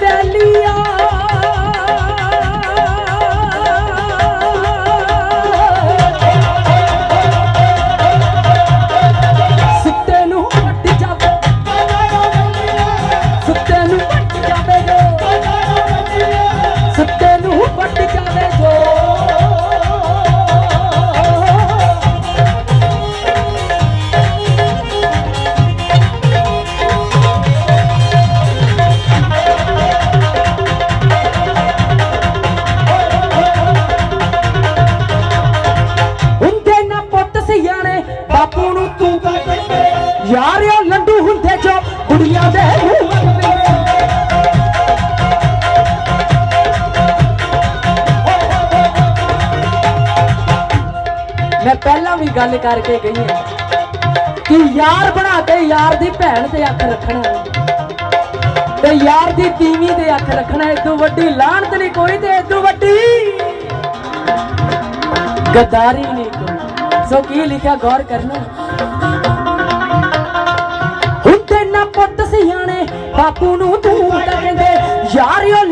ফেলিয়া ਨੂੰ ਤੂੰ ਕਹਿੰਦੇ ਯਾਰਿਓ ਲੰਡੂ ਹੁੰਦੇ ਜੋ ਕੁੜੀਆਂ ਦੇ ਮੂੰਹ ਮੈਂ ਪਹਿਲਾਂ ਵੀ ਗੱਲ ਕਰਕੇ ਗਈ ਹਾਂ ਕਿ ਯਾਰ ਬਣਾ ਕੇ ਯਾਰ ਦੀ ਭੈਣ ਤੇ ਅੱਖ ਰੱਖਣਾ ਤੇ ਯਾਰ ਦੀ ਤੀਵੀਂ ਤੇ ਅੱਖ ਰੱਖਣਾ ਇਦੋਂ ਵੱਡੀ ਲਾਹਨਤ ਨਹੀਂ ਕੋਈ ਤੇ ਇਦੋਂ ਵੱਡੀ ਗਦਾਰੀ ਨਹੀਂ ਕੋਈ। ਸੋ ਕੀ ਲਿਖਿਆ ਗੌਰ ਕਰਨਾ ਬਾਪੂ ਨੂੰ ਤੂੰ ਕਹਿੰਦੇ ਯਾਰਿਓ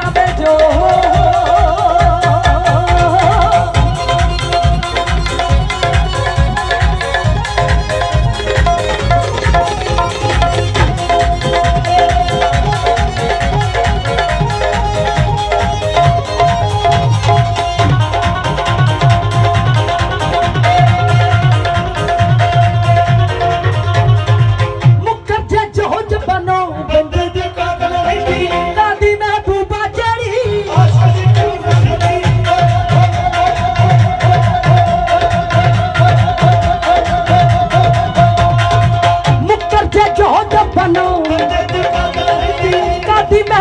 যাবে জোহর।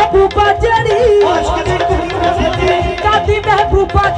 ਮਹਿਬੂਬਾ ਜਿਹੜੀ ਦਾਦੀ ਮਹਿਬੂਬਾ